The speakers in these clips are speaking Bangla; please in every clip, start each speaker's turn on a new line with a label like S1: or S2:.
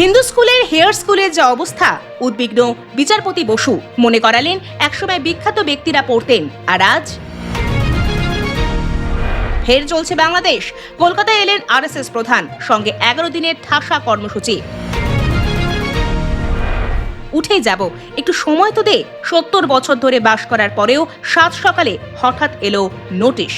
S1: হিন্দু স্কুলের হেয়ার স্কুলের যা অবস্থা, উদ্বিগ্ন বিচারপতি বসু মনে করালেন একসময় বিখ্যাত ব্যক্তিরা পড়তেন, আর আজ? ফের চলছে বাংলাদেশ। কলকাতায় এলেন আরএসএস প্রধান, সঙ্গে এগারো দিনের ঠাসা কর্মসূচি। উঠেই যাব। একটু সময় তো দে। সত্তর বছর ধরে বাস করার পরেও সাত সকালে হঠাৎ এলো নোটিশ।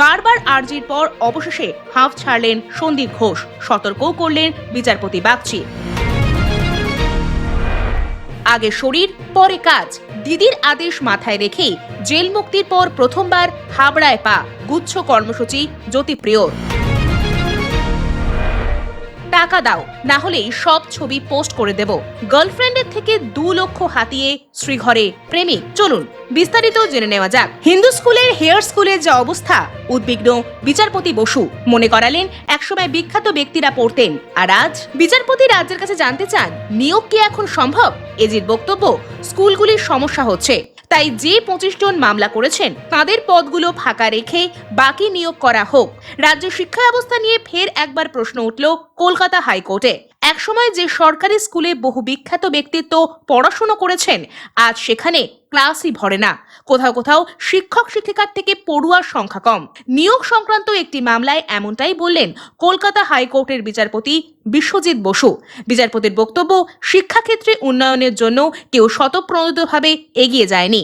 S1: বারবার আর্জির পর অবশেষে হাঁফ ছাড়লেন সন্দীপ ঘোষ। সতর্কও করলেন বিচারপতি বাগচি। আগে শরীর, পরে কাজ। দিদির আদেশ মাথায় রেখেই জেল মুক্তির পর প্রথমবার হাবড়ায় পা। গুচ্ছ কর্মসূচি জ্যোতিপ্রিয়র। টাকা দাও, না হলেই সব ছবি পোস্ট করে দেব। গার্লফ্রেন্ডের থেকে দু লক্ষ হাতিয়ে শ্রীঘরে প্রেমিক চলুন, বিস্তারিত জেনে নেওয়া যাক। হিন্দু স্কুলের হেয়ার স্কুলের যা অবস্থা, উদ্বিগ্ন বিচারপতি বসু মনে করালেন একসময় বিখ্যাত ব্যক্তিরা পড়তেন। আর আজ বিচারপতি রাজ্যের কাছে জানতে চান, নিয়োগ কি এখন সম্ভব? এজির বক্তব্য, স্কুলগুলির সমস্যা হচ্ছে। তাই যে পঁচিশ জন মামলা করেছেন, তাদের পদগুলো ফাঁকা রেখে বাকি নিয়োগ করা হোক। রাজ্য শিক্ষা ব্যবস্থা নিয়ে ফের একবার প্রশ্ন উঠল কলকাতা হাইকোর্টে। একসময় যে সরকারি স্কুলে বহু বিখ্যাত ব্যক্তিত্ব পড়াশুনো করেছেন, আজ সেখানে ক্লাসই ভরে না। কোথাও কোথাও শিক্ষক শিক্ষিকার থেকে পড়ুয়ার সংখ্যা কম। নিয়োগ সংক্রান্ত একটি মামলায় এমনটাই বললেন কলকাতা হাইকোর্টের বিচারপতি বিশ্বজিৎ বসু। বিচারপতির বক্তব্য শিক্ষাক্ষেত্রে উন্নয়নের জন্য কেউ স্বতঃপ্রণোদিতভাবে এগিয়ে যায়নি।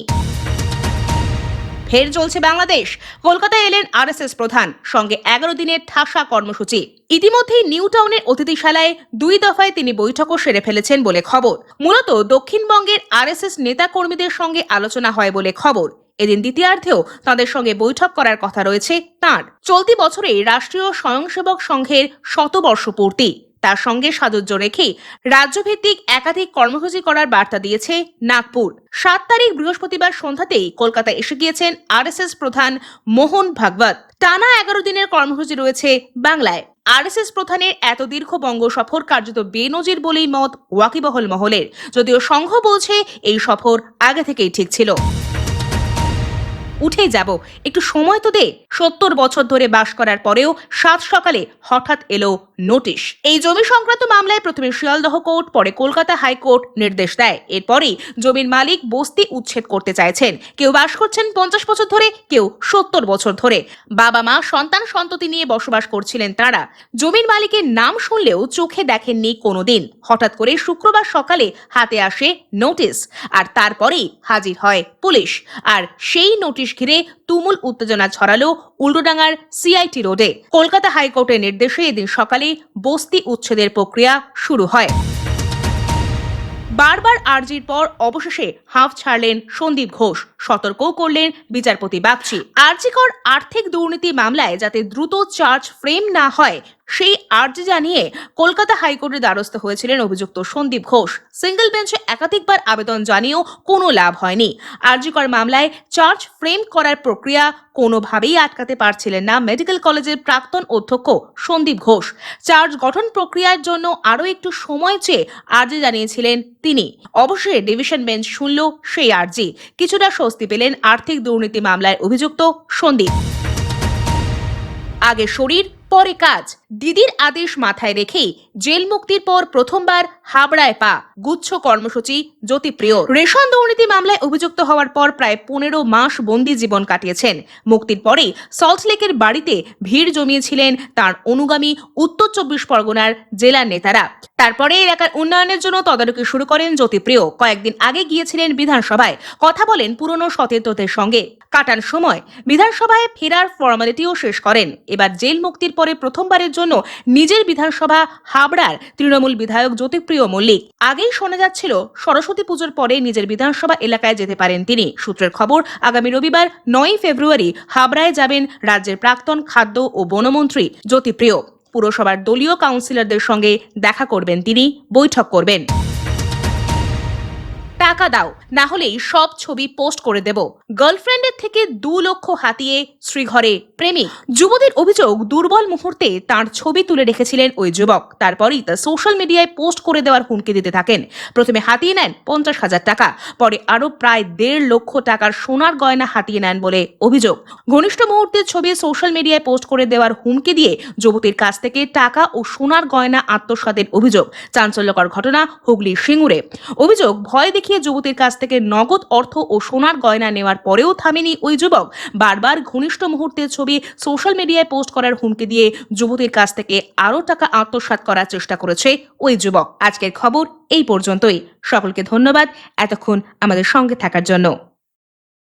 S1: ফের চলছে বাংলাদেশ। কলকাতায় এলেন আরএসএস প্রধান, সঙ্গে এগারো দিনের ঠাসা কর্মসূচি। ইতিমধ্যেই নিউ টাউনের অতিথিশালায় দুই দফায় তিনি বৈঠকও সেরে ফেলেছেন বলে খবর। মূলত দক্ষিণবঙ্গের আর এস আরএসএস নেতাকর্মীদের সঙ্গে আলোচনা হয় বলে খবর। এদিন দ্বিতীয়ার্ধেও তাদের সঙ্গে বৈঠক করার কথা রয়েছে তাঁর। চলতি বছরে রাষ্ট্রীয় স্বয়ংসেবক সংঘের শতবর্ষ পূর্তি তার সঙ্গে সাজুজ্য রেখে রাজ্যভিত্তিক একাধিক কর্মসূচি করার বার্তা দিয়েছে নাগপুর। সাত তারিখ বৃহস্পতিবার সন্ধ্যাতেই কলকাতায় এসে গিয়েছেন আরএসএস প্রধান মোহন ভাগবত। টানা এগারো দিনের কর্মসূচি রয়েছে বাংলায়। আরএসএস প্রধানের এত দীর্ঘ বঙ্গ সফর কার্যত বেনজির বলেই মত ওয়াকিবহল মহলের। যদিও সংঘ বলছে এই সফর আগে থেকেই ঠিক ছিল। উঠেই যাব। একটু সময় তো দে। সত্তর বছর ধরে বাস করার পরেও সাত সকালে হঠাৎ এলো নোটিশ। এই জমি সংক্রান্ত মামলায় প্রথমে শিয়ালদহ কোর্ট, পরে কলকাতা হাইকোর্ট নির্দেশ দেয়। এরপরেই জমির মালিক বস্তি উচ্ছেদ করতে চাইছেন। কেউ বাস করছেন পঞ্চাশ বছর ধরে, কেউ সত্তর বছর ধরে। বাবা মা, সন্তান সন্ততি নিয়ে বসবাস করছিলেন তারা। জমির মালিকের নাম শুনলেও চোখে দেখেননি কোনোদিন। হঠাৎ করে শুক্রবার সকালে হাতে আসে নোটিশ, আর তারপরেই হাজির হয় পুলিশ। আর সেই নোটিশ ঘিরে তুমুল উত্তেজনা ছড়ালো উল্টোডাঙ্গার সিআইটি রোডে। কলকাতা হাইকোর্টের নির্দেশে এদিন সকালে বস্তি উচ্ছেদের প্রক্রিয়া শুরু হয়। বারবার আর্জির পর অবশেষে হাঁফ ছাড়লেন সন্দীপ ঘোষ। সতর্কও করলেন বিচারপতি বাগচি। আর্জিকর আর্থিক দুর্নীতি মামলায় যাতে দ্রুত চার্জ ফ্রেম না হয় সেই আর্জি জানিয়ে কলকাতা হাইকোর্টের দ্বারস্থ হয়েছিলেন অভিযুক্ত সন্দীপ ঘোষ। সিঙ্গেল বেঞ্চে একাধিকবার আবেদন জানিয়েও কোনো লাভ হয়নি। আর্জিকর মামলায় চার্জ ফ্রেম করার প্রক্রিয়া কোনোভাবেই আটকাতে পারছিলেন না মেডিকেল কলেজের প্রাক্তন অধ্যক্ষ সন্দীপ ঘোষ। চার্জ গঠন প্রক্রিয়ার জন্য আরও একটু সময় চেয়ে আর্জি জানিয়েছিলেন তিনি। অবশ্যই ডিভিশন বেঞ্চ শুনল সেই আর্জি। কিছুটা স্বস্তি পেলেন আর্থিক দুর্নীতি মামলায় অভিযুক্ত সন্দীপ। আগে শরীর পরে কাজ। দিদির আদেশ মাথায় রেখেই জেল মুক্তির পর প্রথমবার হাবড়ায় পা গুচ্ছ কর্মসূচি জ্যোতিপ্রিয়। রেশন দুর্নীতি মামলায় অভিযুক্ত হওয়ার পর প্রায় পনেরো মাস বন্দি জীবন কাটিয়েছেন। মুক্তির পরেই সল্টলেকের বাড়িতে ভিড় জমিয়েছিলেন তার অনুগামী উত্তর চব্বিশ পরগনার জেলার নেতারা। তারপরে এলাকার উন্নয়নের জন্য তদারকি শুরু করেন জ্যোতিপ্রিয়। কয়েকদিন আগে গিয়েছিলেন বিধানসভায়। কথা বলেন পুরনো সতীর্থদের সঙ্গে। কাটান সময়, বিধানসভায় ফেরার ফর্মালিটিও শেষ করেন। এবার জেল মুক্তির পরে প্রথমবারের জন্য নিজের বিধানসভা হাবড়ার তৃণমূল বিধায়ক জ্যোতিপ্রিয় মল্লিক। আগেই শোনা যাচ্ছিল সরস্বতী পুজোর পরে নিজের বিধানসভা এলাকায় যেতে পারেন তিনি। সূত্রের খবর, আগামী রবিবার নয় ফেব্রুয়ারি হাবড়ায় যাবেন রাজ্যের প্রাক্তন খাদ্য ও বনমন্ত্রী জ্যোতিপ্রিয়। পুরসভার দলীয় কাউন্সিলরদের সঙ্গে দেখা করবেন তিনি, বৈঠক করবেন। টাকা দাও না হলেই সব ছবি পোস্ট করে দেব। গার্লফ্রেন্ডের থেকে দু লক্ষ হাতিয়ে শ্রীঘরে প্রেমিক। যুবতীর অভিযোগ, দুর্বল মুহূর্তে তার ছবি তুলে রেখেছিলেন ওই যুবক। তারপরেই তা সোশ্যাল মিডিয়ায় পোস্ট করে দেওয়ার হুমকি দিতে থাকেন। প্রথমে হাতিয়ে নেন পঞ্চাশ হাজার টাকা, পরে আরও প্রায় দেড় লক্ষ টাকার সোনার গয়না হাতিয়ে নেন বলে অভিযোগ। ঘনিষ্ঠ মুহূর্তের ছবি সোশ্যাল মিডিয়ায় পোস্ট করে দেওয়ার হুমকি দিয়ে যুবতীর কাছ থেকে টাকা ও সোনার গয়না আত্মসাতের অভিযোগ। চাঞ্চল্যকর ঘটনা হুগলির সিঙ্গুরে। অভিযোগ, ভয় দেখিয়ে যুবতীর কাছ থেকে নগদ অর্থ ও সোনার গয়না নেওয়ার পরেও থামেনি ওই যুবক। বারবার ঘনিষ্ঠ মুহূর্তের ছবি সোশ্যাল মিডিয়ায় পোস্ট করার হুমকি দিয়ে যুবতীর কাছ থেকে আরও টাকা আত্মসাত করার চেষ্টা করেছে ওই যুবক। আজকের খবর এই পর্যন্তই। সকলকে ধন্যবাদ। এতক্ষণ আমাদের সঙ্গে থাকার জন্য।